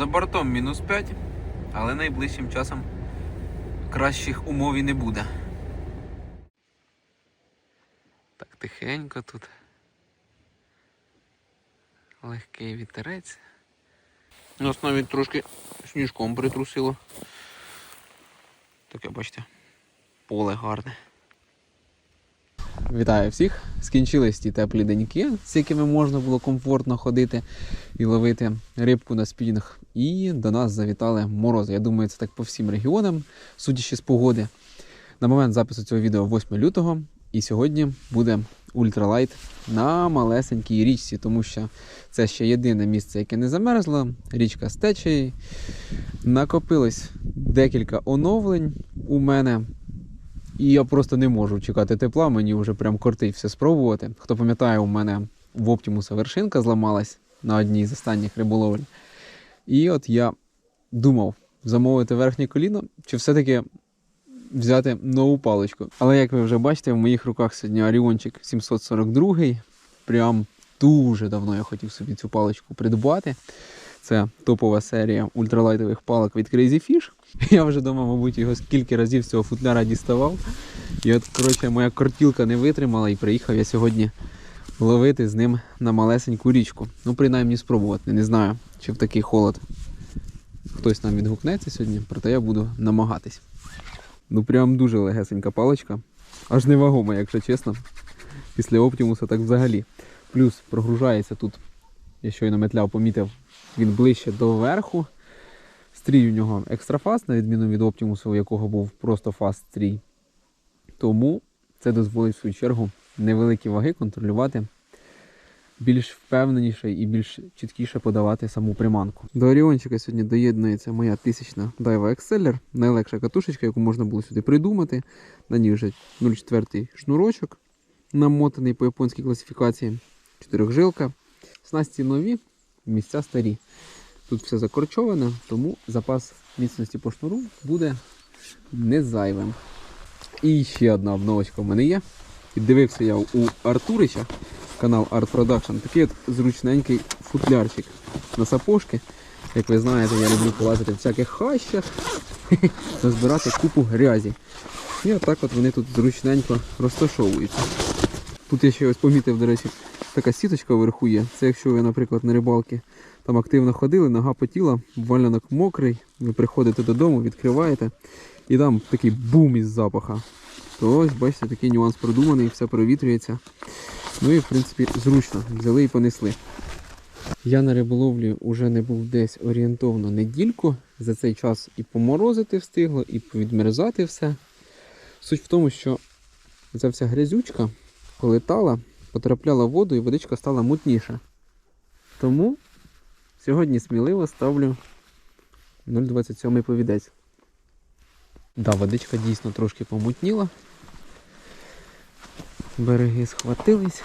За бортом мінус 5, але найближчим часом кращих умов і не буде. Так тихенько тут. Легкий вітерець. Нас навіть трошки сніжком притрусило. Таке, бачите, поле гарне. Вітаю всіх! Скінчились ті теплі деньки, з якими можна було комфортно ходити і ловити рибку на спінінг. І до нас завітали морози. Я думаю, це так по всім регіонам, судячи з погоди. На момент запису цього відео 8 лютого, і сьогодні буде ультралайт на малесенькій річці, тому що це ще єдине місце, яке не замерзло. Річка з. Накопилось декілька оновлень у мене. І я просто не можу чекати тепла, мені вже прям кортить все спробувати. Хто пам'ятає, у мене в Оптімуса вершинка зламалась на одній з останніх риболовель. І от я думав замовити верхнє коліно, чи все-таки взяти нову паличку. Але як ви вже бачите, в моїх руках сьогодні Оріончик 742. Прям дуже давно я хотів собі цю паличку придбати. Це топова серія ультралайтових палок від Crazy Fish. Я вже дома, мабуть, його скільки разів з цього футляра діставав. І от, коротше, моя кортілка не витримала і приїхав я сьогодні ловити з ним на малесеньку річку. Ну, принаймні спробувати. Не знаю, чи в такий холод хтось нам відгукнеться сьогодні, проте я буду намагатись. Ну прям дуже легесенька паличка. Аж невагома, якщо чесно. Після Оптимуса так взагалі. Плюс прогружається тут, я щойно метляв, помітив, він ближче до верху. Стрій у нього екстрафаст, на відміну від Оптимусу, у якого був просто фаст стрій. Тому це дозволить в свою чергу невеликі ваги контролювати більш впевненіше і більш чіткіше подавати саму приманку. До Оріончика сьогодні доєднується моя тисячна Daiwa Exceller, найлегша катушечка, яку можна було сюди придумати. На ній вже 0,4 шнурочок, намотаний по японській класифікації, чотирьохжилка. Снасті нові, місця старі. Тут все закорчоване, тому запас міцності по шнуру буде не зайвим. І ще одна обновочка в мене є. Піддивився я у Артурича, канал Art Production, такий от зручненький футлярчик на сапожки. Як ви знаєте, я люблю полазити в всяких хащах, назбирати купу грязі. І отак от вони тут зручненько розташовуються. Тут я ще ось помітив, до речі, така сіточка вверху є. Це якщо ви, наприклад, на рибалки там активно ходили, нога потіла, валянок мокрий, ви приходите додому, відкриваєте, і там такий бум із запаха. То ось, бачите, такий нюанс продуманий, все провітрюється. Ну і в принципі зручно, взяли і понесли. Я на риболовлі вже не був десь орієнтовно недільку. За цей час і поморозити встигло, і повідмерзати все. Суть в тому, що ця вся грязючка полетала, потрапляла в воду і водичка стала мутніша. Тому сьогодні сміливо ставлю 0,27 повідець. Да, водичка дійсно трошки помутніла. Береги схватились.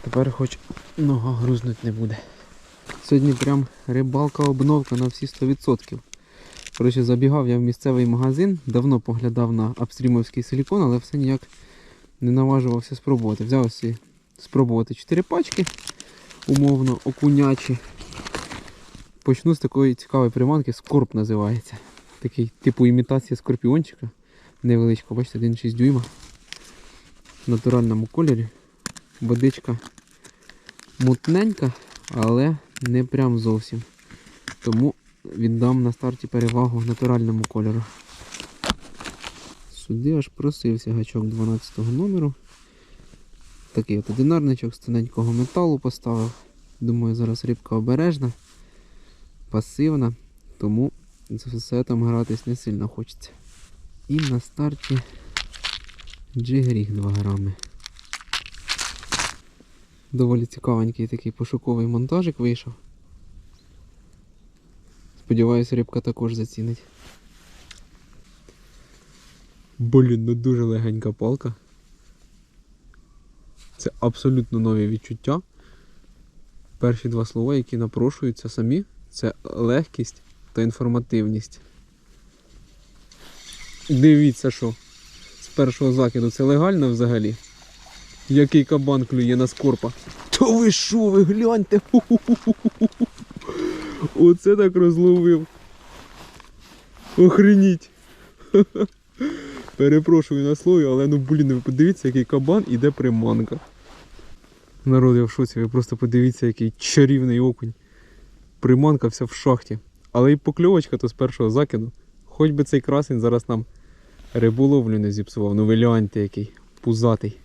Тепер хоч нога грузнуть не буде. Сьогодні прям рибалка обновка на всі 100%. Коротше, забігав я в місцевий магазин, давно поглядав на апстрімовський силікон, але все ніяк не наважувався спробувати. Взяв ось спробувати 4 пачки, умовно окунячі. Почну з такої цікавої приманки, скорп називається. Такий типу імітація скорпіончика. Невеличка, бачите, 1,6 дюйма. В натуральному кольорі. Водичка мутненька, але не прям зовсім. Тому віддам на старті перевагу натуральному кольору. Сюди аж просився гачок 12 номеру. Такий от одинарничок з тоненького металу поставив. Думаю, зараз рибка обережна, пасивна, тому з все там гратись не сильно хочеться. І на старті джигріг 2 грами. Доволі цікавенький такий пошуковий монтажик вийшов. Сподіваюсь, рибка також зацінить. Блін, ну дуже легенька палка. Це абсолютно нові відчуття. Перші два слова, які напрошуються самі, це легкість та інформативність. Дивіться, що з першого закиду це легально взагалі. Який кабан клює на скорпа. То ви що, ви гляньте? Ху-ху-ху-ху-ху. Оце так розловив. Охреніть. Перепрошую на слові, але ну блін, ви подивіться, який кабан іде приманка. Народ, я в шоці, ви просто подивіться, який чарівний окунь. Приманка вся в шахті. Але і покльовочка то з першого закиду. Хоч би цей красень зараз нам риболовлю не зіпсував. Ну ви гляньте який пузатий.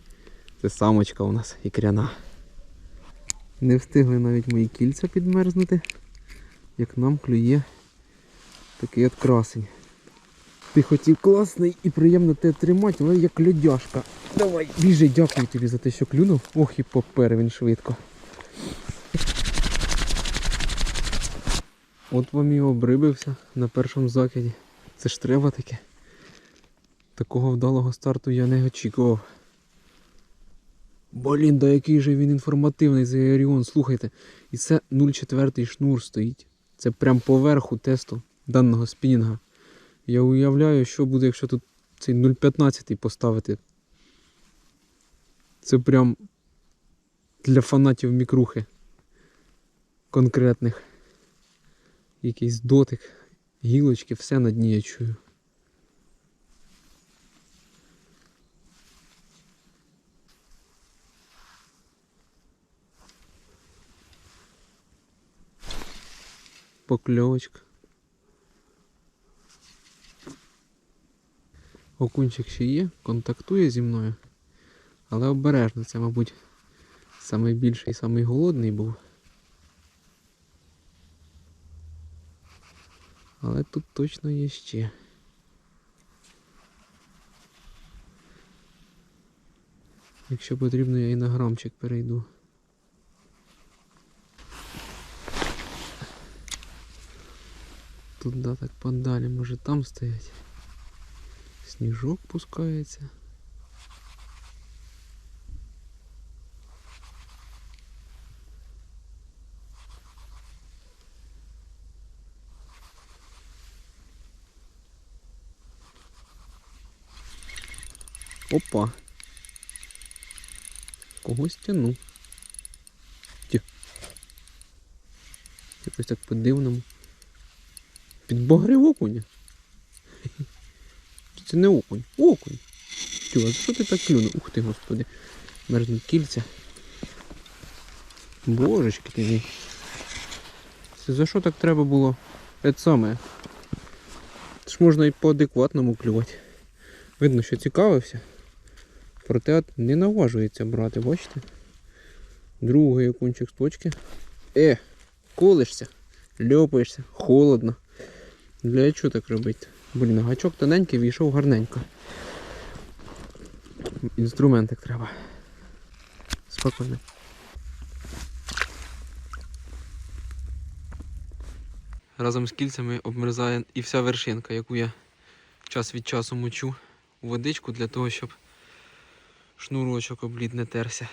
Це самочка у нас ікряна. Не встигли навіть мої кільця підмерзнути, як нам клює такий от красень. Ти хотів класний і приємно тебе тримати, але як льодяшка. Давай, біжи, дякую тобі за те, що клюнув. Ох і попер він швидко. От вам і обрибився на першому закиді. Це ж треба таке. Такого вдалого старту я не очікував. Блін, да який же він інформативний цей Оріон, слухайте. І це 0,4 шнур стоїть. Це прям поверху тесту даного спінінга. Я уявляю, що буде, якщо тут цей 0,15 поставити. Це прям для фанатів мікрухи. Конкретних. Якийсь дотик, гілочки, все на дні я чую. Покльовочка. Окунчик ще є, контактує зі мною. Але обережно, це, мабуть, найбільший і самий голодний був. Але тут точно є ще. Якщо потрібно, я і на грамчик перейду. Тут так подалі, може там стоять. Сніжок пускається. Опа. Когось тяну. Ті. Якось так по-дивному. Підбагрив окуня. Це не окунь. Окунь. Тю, а за що ти так клюнув? Ух ти, господи. Мерзнуть кільця. Божечки ти мій. Це за що так треба було? Це саме. Це ж можна і по адекватному клювати. Видно, що цікавився. Проте от не наважується брати, бачите? Другий окунчик з точки. Е, колишся, льопаєшся, холодно. Для чого так робити? Блін, гачок тоненький війшов гарненько. Інструментик треба. Спокійно. Разом з кільцями обмерзає і вся вершинка, яку я час від часу мочу у водичку для того, щоб шнурочок облід не терся.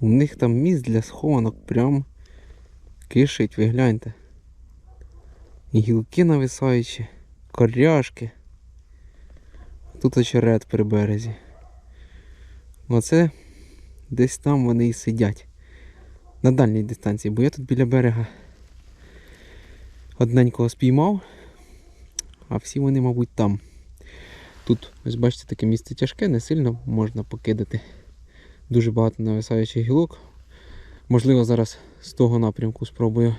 У них там місць для схованок прям кишить, ви гляньте. Гілки нависаючі, коряшки. Тут очерет при березі. Оце десь там вони і сидять. На дальній дистанції, бо я тут біля берега одненького спіймав, а всі вони, мабуть, там. Тут, ось бачите, таке місце тяжке, не сильно можна покидати. Дуже багато нависаючих гілок. Можливо, зараз з того напрямку спробую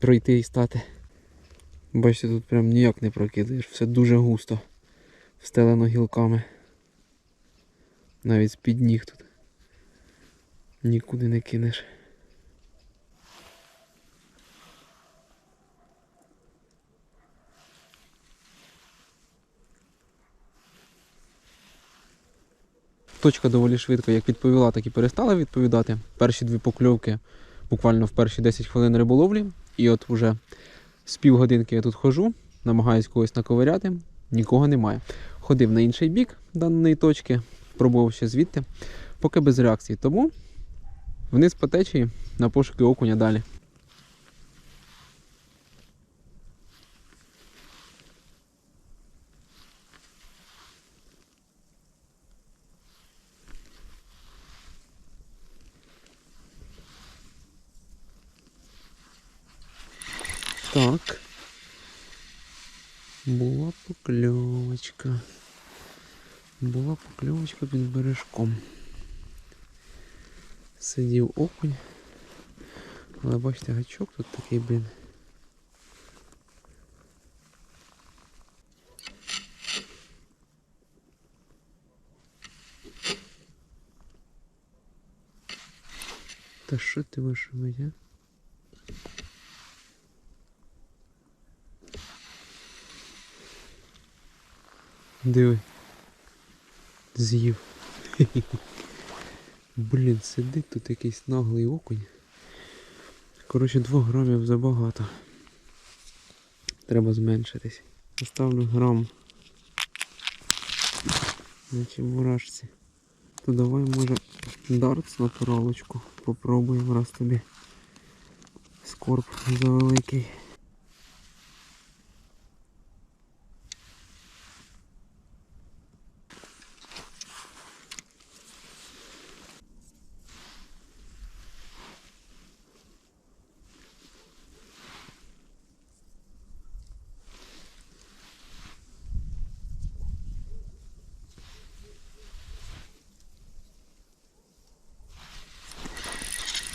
пройти і стати. Бачите, тут прям ніяк не прокидаєш, все дуже густо встелено гілками. Навіть з-під ніг тут. Нікуди не кинеш. Точка доволі швидко як відповіла, так і перестала відповідати. Перші дві покльовки буквально в перші 10 хвилин риболовлі. І от вже з півгодинки я тут хожу, намагаюсь когось наковиряти, нікого немає. Ходив на інший бік даної точки, пробував ще звідти, поки без реакції. Тому вниз по течії на пошуки окуня далі. Так. Була покльовочка. Була покльовочка під бережком. Сидів окунь. Але бачите, гачок тут такий, блін. Та що ти робити, а? Диви. З'їв. Блін, сидить тут якийсь наглий окунь. Коротше, 2 грамів забагато. Треба зменшитись. Поставлю грам. На чебурашці. То давай може дартс на туралочку. Попробуємо раз тобі. Скорб завеликий.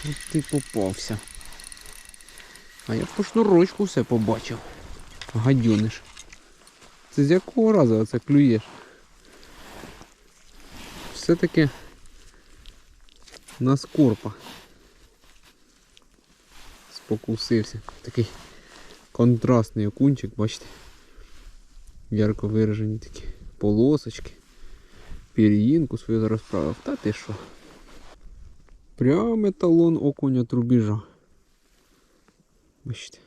От ти попався. А я по шнурочку все побачив. Гадюниш. Це з якого разу оце клюєш? Все-таки на скорпа. Спокусився. Такий контрастний окунчик, бачите? Ярко виражені такі полосочки. Пір'їнку свою зараз правив. Та ти що? Прям еталон окуня трубіжа. Бачите,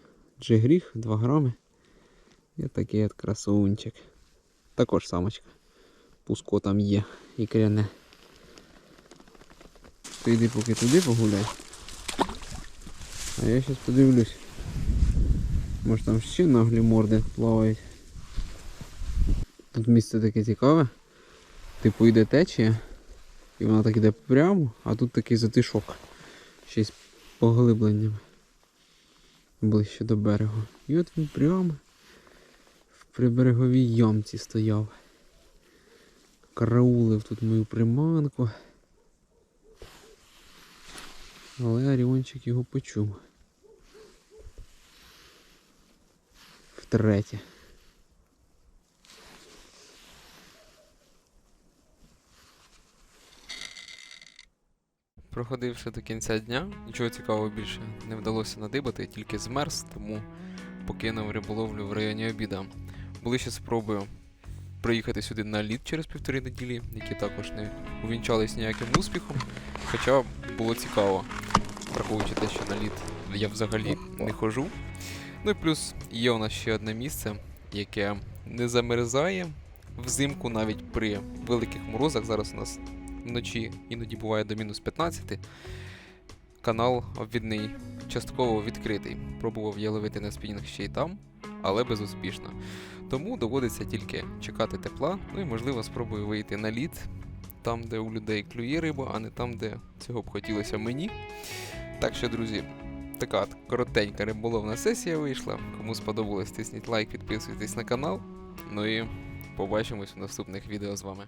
джигріх 2 грами. І такий от красунчик. Також самочка. Пуско там є і кряне. Ти йди поки туди погуляй. А я зараз подивлюсь. Може там ще наглі морди плавають. Тут місце таке цікаве. Типу йде течія. І вона так іде прямо, а тут такий затишок. Ще й з поглибленнями. Ближче до берегу. І от він прямо в прибереговій ямці стояв. Караулив тут мою приманку. Але Оріончик його почув. Втретє. Проходивши до кінця дня, нічого цікавого більше не вдалося надибати, тільки змерз, тому покинув риболовлю в районі обіда. Були ще спроби приїхати сюди на лід через півтори неділі, які також не увінчались ніяким успіхом. Хоча було цікаво, враховуючи те, що на лід я взагалі не хожу. Ну і плюс є у нас ще одне місце, яке не замерзає взимку навіть при великих морозах. Зараз у нас вночі іноді буває до мінус 15. Канал обвідний частково відкритий. Пробував я ловити на спінінг ще й там, але безуспішно. Тому доводиться тільки чекати тепла, ну і можливо спробую вийти на лід, там, де у людей клює риба, а не там, де цього б хотілося мені. Так що, друзі, така коротенька риболовна сесія вийшла. Кому сподобалось, тисніть лайк, підписуйтесь на канал. Ну і побачимось у наступних відео з вами.